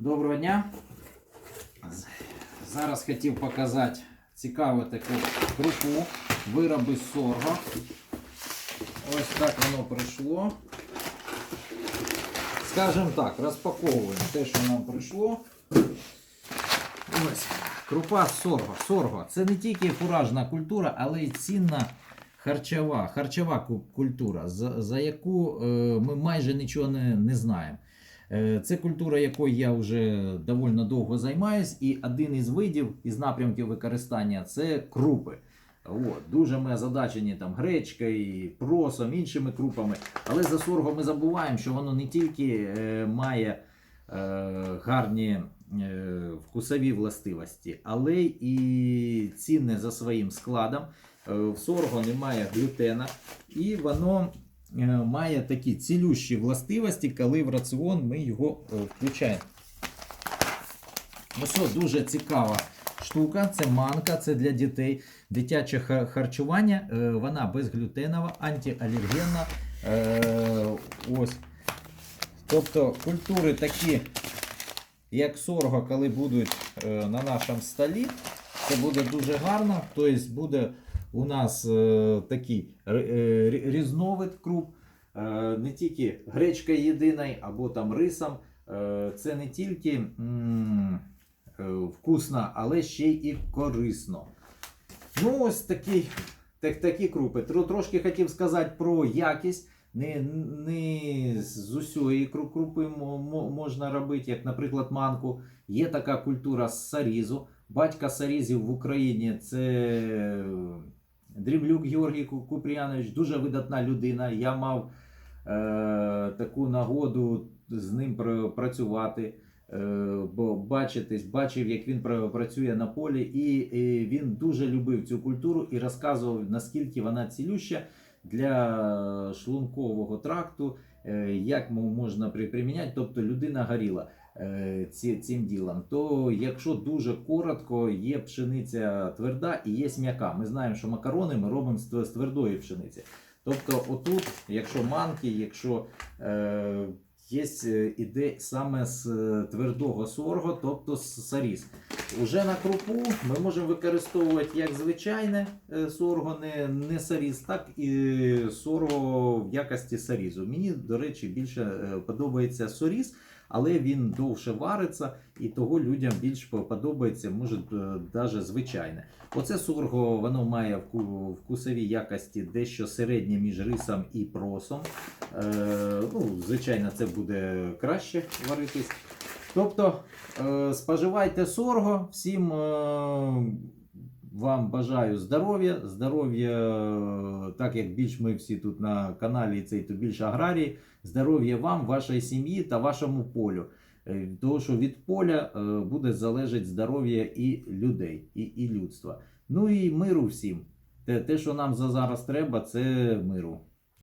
Доброго дня. Зараз хотів показати цікаву таку крупу, вироби сорго. Ось так воно прийшло. Скажімо так, розпаковуємо те, що нам прийшло. Ось крупа з сорго. Сорго це не тільки фуражна культура, але й цінна харчова, харчова культура, за, за яку е, ми майже нічого не, не знаємо. Е, Це культура, якою я вже доволі довго займаюсь, і один із видів із напрямків використання це крупи. От, дуже ми озадачені там гречкою, просом, іншими крупами. Але за сорго ми забуваємо, що воно не тільки е, має е, гарні е, вкусові властивості, але і цінне за своїм складом. Е, в сорго немає глютена, і воно має такі цілющі властивості, коли в раціон ми його е, включаємо. Ось дуже цікава штука. Це манка, це для дітей. Дитяче харчування. е, Вона безглютенова, антиалергенна. Е, Ось. Тобто культури такі, як сорго, коли будуть е, на нашому столі, це буде дуже гарно. Тобто буде у нас е, такий е, різновид круп. Е, не тільки гречка єдина або там рисом. Це не тільки вкусно, але ще й корисно. Ну, ось такі, так, такі крупи. Тро- Трошки хотів сказати про якість. Не, не з усієї крупи мо- мо- можна робити, як, наприклад, манку. Є така культура сарізу. Батька сарізів в Україні це Дрімлюк Георгій Ку- Купріянович, дуже видатна людина. Я мав е, таку нагоду з ним працювати, е, бо бачитись, бачив, як він працює на полі, і, і він дуже любив цю культуру і розказував, наскільки вона цілюща для шлункового тракту, е, як можна приміняти. Тобто людина горіла ці, цим ділом. То якщо дуже коротко, є пшениця тверда і є м'яка. Ми знаємо, що макарони ми робимо з твердої пшениці. Тобто, отут, якщо манки, якщо е, є е, іде саме з е, твердого сорго, тобто з саріз. Уже на крупу ми можемо використовувати як звичайне е, сорго, не, саріз, так і сорго в якості сарізу. Мені, до речі, більше е, подобається соріз, але він довше вариться, і того людям більш подобається, може, навіть звичайне. Оце сорго воно має вку- вкусові якості дещо середнє між рисом і просом. Е, ну, звичайно, це буде краще варитись. Тобто, е, споживайте сорго, всім е, вам бажаю здоров'я. Здоров'я, е, так як більш ми всі тут на каналі цей, то більше аграрії. Здоров'я вам, вашій сім'ї та вашому полю. Тому що від поля буде залежати здоров'я і людей, і, і людства. Ну і миру всім. Те, те, що нам за зараз треба, це миру.